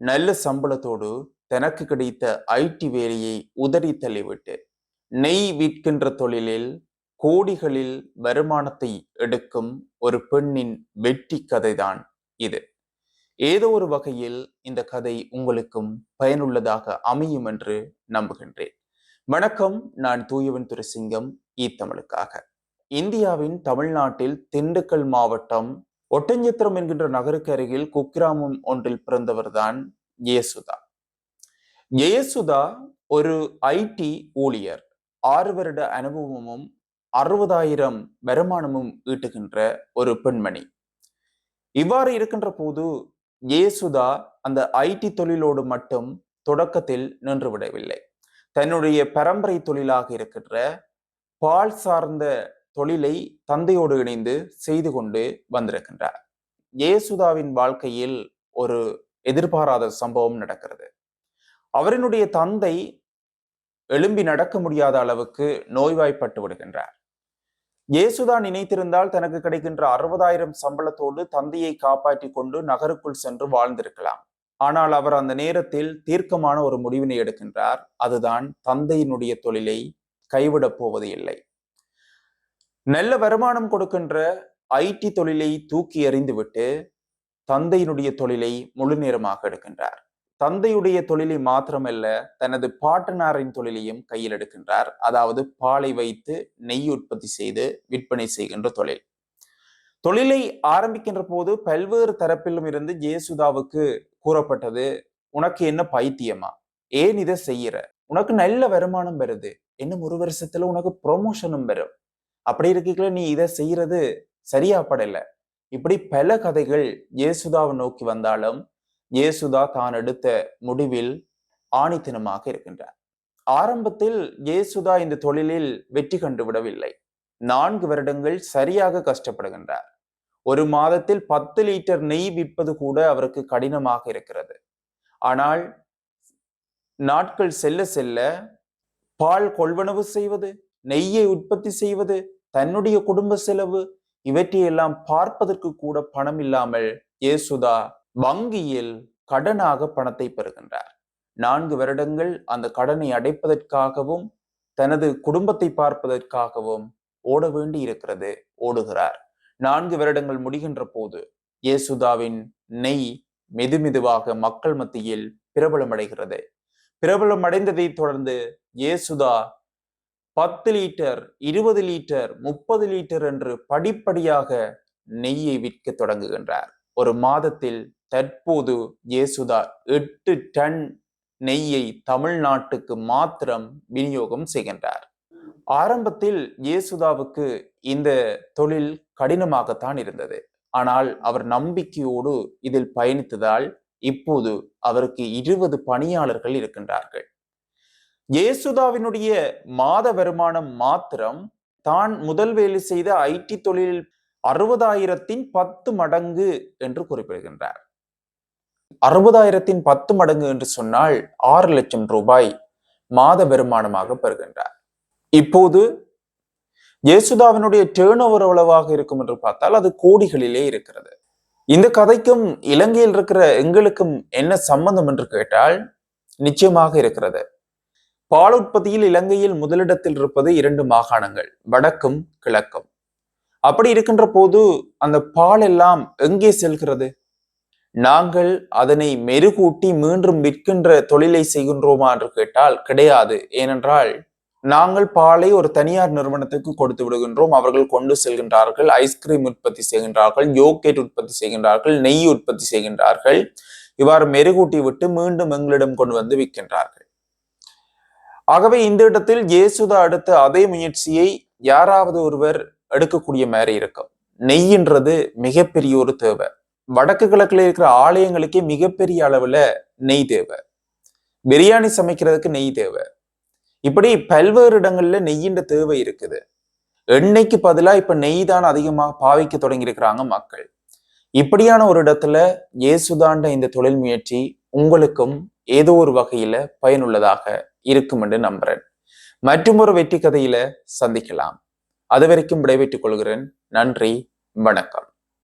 நல்ல சம்பளத்தோடு தனக்கு கிடைத்த ஐடி வேலையை உதறி தள்ளிவிட்டு நெய் விற்கின்ற தொழிலில் கோடிகளில் வருமானத்தை எடுக்கும் ஒரு பெண்ணின் வெற்றி கதைதான் இது. ஏதோ ஒரு வகையில் இந்த கதை உங்களுக்கும் பயனுள்ளதாக அமையும் என்று நம்புகின்றேன். வணக்கம் நான் தூயவன் துரைசிங்கம் ஈத்தமிழுக்காக இந்தியாவின் தமிழ்நாட்டில் திண்டுக்கல் மாவட்டம் ஒட்டஞ்சத்திரம் என்கின்ற நகருக்கு அருகில் குக்கிராமம் ஒன்றில் பிறந்தவர்தான் ஜெயசுதா ஜெயசுதா ஒரு ஐடி ஊழியர். ஆறு வருட அனுபவமும் அறுபதாயிரம் வருமானமும் ஈட்டுகின்ற ஒரு பெண்மணி. இவ்வாறு இருக்கின்ற போது ஜெயசுதா அந்த ஐடி தொழிலோடு மட்டும் தொடக்கத்தில் நின்று விடவில்லை. தன்னுடைய பரம்பரை தொழிலாக இருக்கின்ற பால் சார்ந்த தொழிலை தந்தையோடு இணைந்து செய்து கொண்டு வந்திருக்கின்றார். ஜெயசுதாவின் வாழ்க்கையில் ஒரு எதிர்பாராத சம்பவம் நடக்கிறது. அவரினுடைய தந்தை எழும்பி நடக்க முடியாத அளவுக்கு நோய்வாய்ப்பட்டு விடுகின்றார். இயேசுதா நினைத்திருந்தால் தனக்கு கிடைக்கின்ற அறுபதாயிரம் சம்பளத்தோடு தந்தையை காப்பாற்றி கொண்டு நகருக்குள் சென்று வாழ்ந்திருக்கலாம். ஆனால் அவர் அந்த நேரத்தில் தீர்க்கமான ஒரு முடிவினை எடுக்கின்றார். அதுதான் தந்தையினுடைய தொழிலை கைவிடப் போவது இல்லை. நல்ல வருமானம் கொடுக்கின்ற ஐடி தொழிலை தூக்கி எறிந்துவிட்டு தந்தையினுடைய தொழிலை முழு நேரமாக எடுக்கின்றார். தந்தையுடைய தொழிலை மாத்திரமல்ல தனது பாட்டனாரின் தொழிலையும் கையில் எடுக்கின்றார். அதாவது பாலை வைத்து நெய் உற்பத்தி செய்து விற்பனை செய்கின்ற தொழில். தொழிலை ஆரம்பிக்கின்ற போது பல்வேறு தரப்பிலும் இருந்து ஜேசுதாவுக்கு கூறப்பட்டது உனக்கு என்ன பைத்தியமா? ஏன் இதை செய்யற? உனக்கு நல்ல வருமானம் வருது. இன்னும் ஒரு வருஷத்துல உனக்கு ப்ரொமோஷனும் வரும். அப்படி இருக்கீங்களே நீ இதை செய்யறது சரியா இப்படி பல கதைகள் இயேசுதாவை நோக்கி வந்தாலும் இயேசுதா தான் எடுத்த முடிவில் ஆணித்தனமாக இருக்கின்றார். ஆரம்பத்தில் இயேசுதா இந்த தொழிலில் வெற்றி கண்டு விடவில்லை. நான்கு வருடங்கள் சரியாக கஷ்டப்படுகின்றார். ஒரு மாதத்தில் பத்து லிட்டர் நெய் விற்பது கூட அவருக்கு கடினமாக இருக்கிறது. ஆனால் நாட்கள் செல்ல செல்ல பால் கொள்வனவு செய்வது நெய்யை உற்பத்தி செய்வது தன்னுடைய குடும்ப செலவு இவற்றையெல்லாம் பார்ப்பதற்கு கூட பணம் இல்லாமல் இயேசுதா வங்கியில் கடனாக பணத்தை பெறுகின்றார். நான்கு வருடங்கள் அந்த கடனை அடைப்பதற்காகவும் தனது குடும்பத்தை பார்ப்பதற்காகவும் ஓட வேண்டி இருக்கிறது ஓடுகிறார். நான்கு வருடங்கள் முடிகின்ற போது இயேசுதாவின் நெய் மெதுமெதுவாக மக்கள் மத்தியில் பிரபலம் அடைகிறது பிரபலம் அடைந்ததை தொடர்ந்து இயேசுதா பத்து லிட்டர் இருபது லிட்டர் முப்பது லிட்டர் என்று படிப்படியாக நெய்யை விற்க தொடங்குகின்றார். ஒரு மாதத்தில் தற்போது இயேசுதா எட்டு டன் நெய்யை தமிழ்நாட்டுக்கு மாத்திரம் விநியோகம் செய்கின்றார். ஆரம்பத்தில் இயேசுதாவுக்கு இந்த தொழில் கடினமாகத்தான் இருந்தது. ஆனால் அவர் நம்பிக்கையோடு இதில் பயணித்ததால் இப்போது அவருக்கு இருபது பணியாளர்கள் இருக்கின்றார்கள். இயேசுதாவினுடைய மாத வருமானம் மாத்திரம் தான் முதல் வேலை செய்த ஐடி தொழில் அறுபதாயிரத்தின் பத்து மடங்கு என்று குறிப்பிடுகின்றார். அறுபதாயிரத்தின் பத்து மடங்கு என்று சொன்னால் ஆறு லட்சம் ரூபாய் மாத வருமானமாக பெறுகின்றார். இப்போது இயேசுதாவினுடைய டேர்ன் ஓவர் எவ்வளவாக இருக்கும் என்று பார்த்தால் அது கோடிகளிலே இருக்கிறது. இந்த கதைக்கும் இலங்கையில் இருக்கிற எங்களுக்கும் என்ன சம்பந்தம் என்று கேட்டால் நிச்சயமாக இருக்கிறது. பால் உற்பத்தியில் இலங்கையில் முதலிடத்தில் இருப்பது இரண்டு மாகாணங்கள் வடக்கும் கிழக்கும். அப்படி இருக்கின்ற போது அந்த பால் எல்லாம் எங்கே செல்கிறது? நாங்கள் அதனை மெருகூட்டி மீண்டும் விற்கின்ற தொழிலை செய்கின்றோமா என்று கேட்டால் கிடையாது. ஏனென்றால் நாங்கள் பாலை ஒரு தனியார் நிறுவனத்துக்கு கொடுத்து விடுகின்றோம். அவர்கள் கொண்டு செல்கின்றார்கள் ஐஸ்கிரீம் உற்பத்தி செய்கின்றார்கள் யோகேட் உற்பத்தி செய்கின்றார்கள் நெய் உற்பத்தி செய்கின்றார்கள். இவ்வாறு மெருகூட்டி விட்டு மீண்டும் எங்களிடம் கொண்டு வந்து விற்கின்றார்கள். ஆகவே இந்த இடத்தில் இயேசுதா அடுத்த அதே முயற்சியை யாராவது ஒருவர் எடுக்கக்கூடிய மாதிரி இருக்கும். நெய்ன்றது மிகப்பெரிய ஒரு தேவை. வடக்கு கிழக்குல இருக்கிற ஆலயங்களுக்கே மிகப்பெரிய அளவுல நெய் தேவை. பிரியாணி சமைக்கிறதுக்கு நெய் தேவை. இப்படி பல்வேறு இடங்கள்ல நெய்யின்ற தேவை இருக்குது. எண்ணெய்க்கு பதிலாக இப்ப நெய் தான் அதிகமாக பாவிக்க தொடங்கியிருக்கிறாங்க மக்கள். இப்படியான ஒரு இடத்துல இயேசுதாண்ட இந்த தொழில் முயற்சி உங்களுக்கும் ஏதோ ஒரு வகையில பயனுள்ளதாக இருக்கும் என்று நம்புறேன். மற்றும் ஒரு வெற்றி கதையில சந்திக்கலாம். அது வரைக்கும் விடைபெற்றுக் கொள்கிறேன். நன்றி. வணக்கம்.